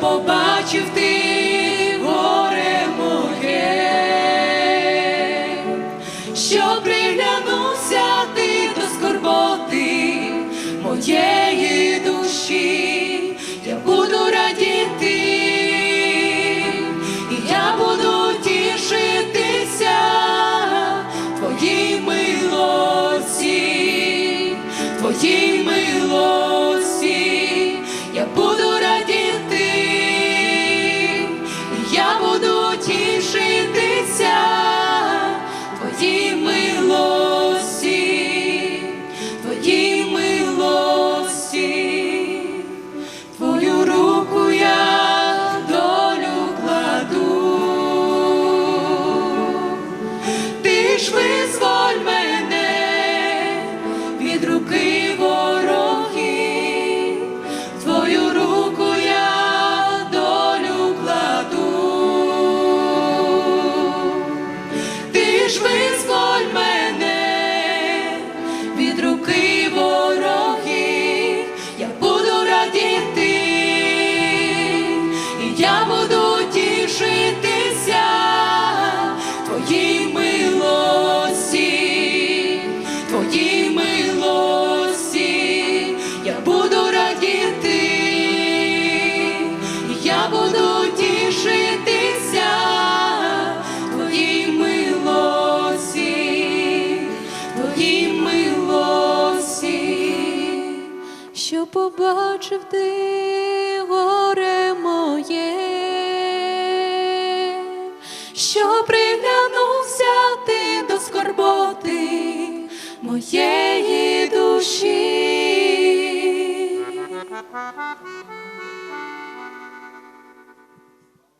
побачив ти горе моє, що приглянувся ти до скорботи моєї душі, я буду радіти, і я буду тішитися твоїй милості, твоїй милості, руки твоїй милості, що побачив ти горе моє, що приглянувся ти до скорботи моєї душі.